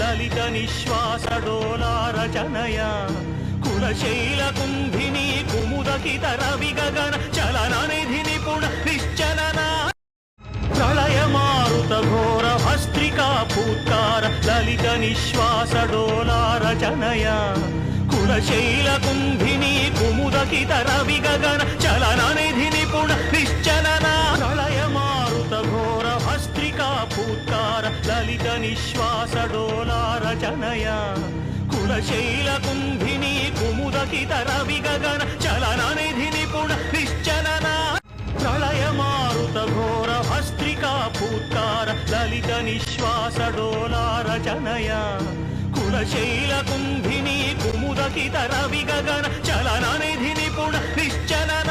లలిత నిశ్వాసడోలా రచనయ కులశైల కుంభిని కుముదకిత రవి గగన చలన నిధి నిపుణ నిశ్చలన. ప్రళయ మారుత ఘోర భస్త్రికా పూత్కార లలిత నిశ్వాసడోలా రచనయ కులశైల కుంభిని కుముదకిత రవి గగన చలన నిధి నిపుణ నిశ్చలన. ప్రళయ మారుత ఘోర భస్త్రికా పూత్కార లలిత నిశ్వాసడోల డోలారచనయ కులశైల కుంభిని కుముదకిత రవి గగన చలన నిధి నిపుణ నిశ్చలన. ప్రళయ మారుత ఘోర భస్త్రికా పూత్కార లలిత నిశ్వాస డోలారచనయ కులశైల కుంభిని కుముదకిత రవి గగన చలన నిధి నిపుణ నిశ్చలన.